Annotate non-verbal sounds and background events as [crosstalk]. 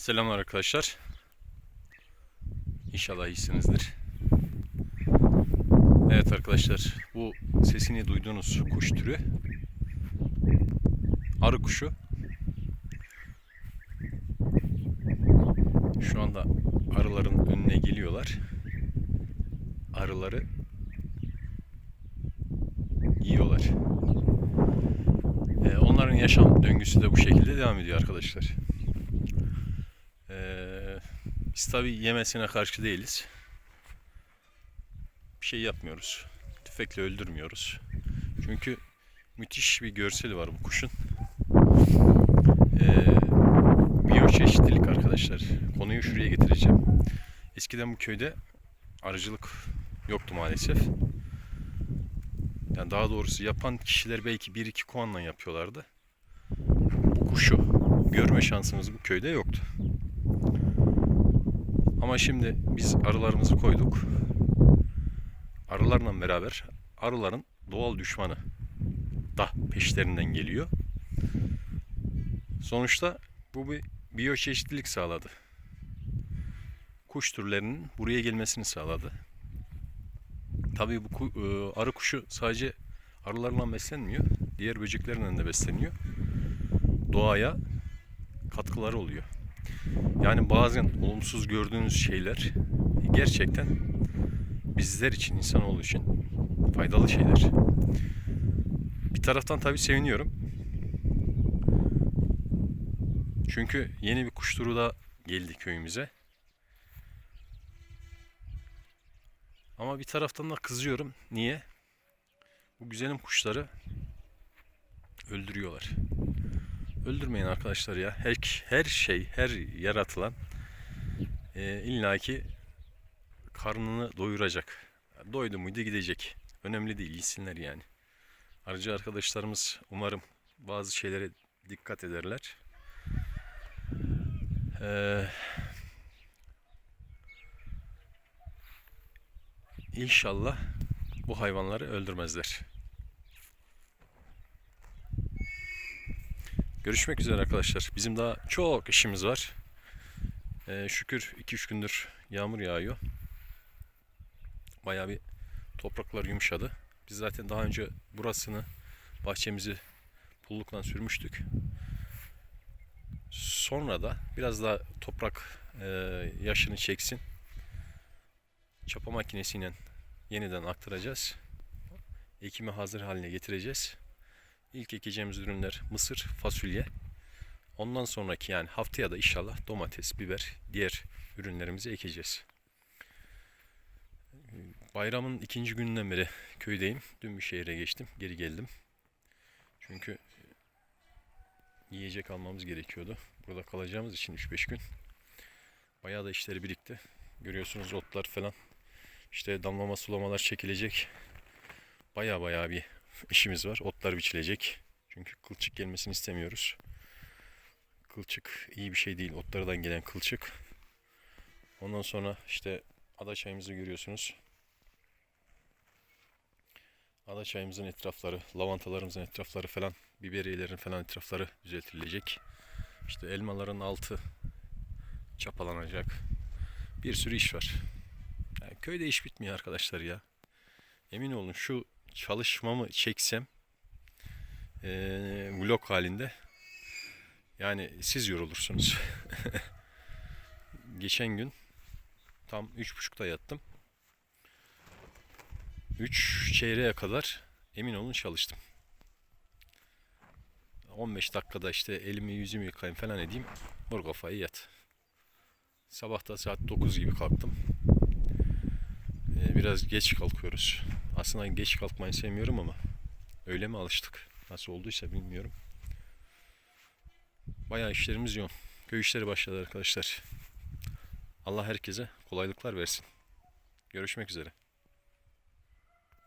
Selamlar arkadaşlar. İnşallah iyisinizdir. Evet arkadaşlar, bu sesini duyduğunuz kuş türü arı kuşu. Şu anda arıların önüne geliyorlar. Arıları yiyorlar. Ee, onların yaşam döngüsü de bu şekilde devam ediyor arkadaşlar. Biz tabi yemesine karşı değiliz. Bir şey yapmıyoruz. Tüfekle öldürmüyoruz. Çünkü müthiş bir görseli var bu kuşun. Ee, biyoçeşitlilik arkadaşlar. Konuyu şuraya getireceğim. Eskiden bu köyde arıcılık yoktu maalesef. Yani daha doğrusu yapan kişiler belki bir iki kovanla yapıyorlardı. Bu kuşu görme şansımız bu köyde yoktu. Ama şimdi biz arılarımızı koyduk. Arılarla beraber arıların doğal düşmanı da peşlerinden geliyor. Sonuçta bu bir biyoçeşitlilik sağladı. Kuş türlerinin buraya gelmesini sağladı. Tabii bu e, arı kuşu sadece arılarla beslenmiyor. Diğer böceklerle de besleniyor. Doğaya katkıları oluyor. Yani bazen olumsuz gördüğünüz şeyler gerçekten bizler için, insanoğlu için faydalı şeyler. Bir taraftan tabii seviniyorum. Çünkü yeni bir kuş turu da geldi köyümüze. Ama bir taraftan da kızıyorum. Niye? Bu güzelim kuşları öldürüyorlar. Öldürmeyin arkadaşlar ya. Her, her şey, her yaratılan e, illaki karnını doyuracak. Doydu muydu gidecek. Önemli değil, yesinler yani. Arıcı arkadaşlarımız umarım bazı şeylere dikkat ederler. Ee, inşallah bu hayvanları öldürmezler. Görüşmek üzere arkadaşlar. Bizim daha çok işimiz var. Ee, şükür 2-3 gündür yağmur yağıyor. Bayağı bir topraklar yumuşadı. Biz zaten daha önce burasını, bahçemizi pullukla sürmüştük. Sonra da biraz daha toprak e, yaşını çeksin. Çapa makinesiyle yeniden aktaracağız. Ekime hazır haline getireceğiz. İlk ekeceğimiz ürünler mısır, fasulye. Ondan sonraki yani haftaya da inşallah domates, biber, diğer ürünlerimizi ekeceğiz. Bayramın ikinci gününden beri köydeyim. Dün bir şehre geçtim, geri geldim. Çünkü yiyecek almamız gerekiyordu. Burada kalacağımız için 3-5 gün. Bayağı da işleri birikti. Görüyorsunuz otlar falan. İşte damlama sulamalar çekilecek. Bayağı bayağı bir işimiz var. Otlar biçilecek. Çünkü kılçık gelmesini istemiyoruz. Kılçık iyi bir şey değil. Otlardan gelen kılçık. Ondan sonra işte ada çayımızı görüyorsunuz. Ada çayımızın etrafları, lavantalarımızın etrafları falan, biberiyelerin falan etrafları düzeltilecek. İşte elmaların altı çapalanacak. Bir sürü iş var. Yani köyde iş bitmiyor arkadaşlar ya. Emin olun şu çalışmamı çeksem eee vlog halinde yani siz yorulursunuz. [laughs] Geçen gün tam üç buçukta yattım. 3 çeyreğe kadar emin olun çalıştım. 15 dakikada işte elimi yüzümü yıkayayım falan edeyim. Vur kafayı yat. Sabahta saat 9 gibi kalktım. Ee, biraz geç kalkıyoruz. Aslında geç kalkmayı sevmiyorum ama öyle mi alıştık? Nasıl olduysa bilmiyorum. Bayağı işlerimiz yoğun. Köy işleri başladı arkadaşlar. Allah herkese kolaylıklar versin. Görüşmek üzere.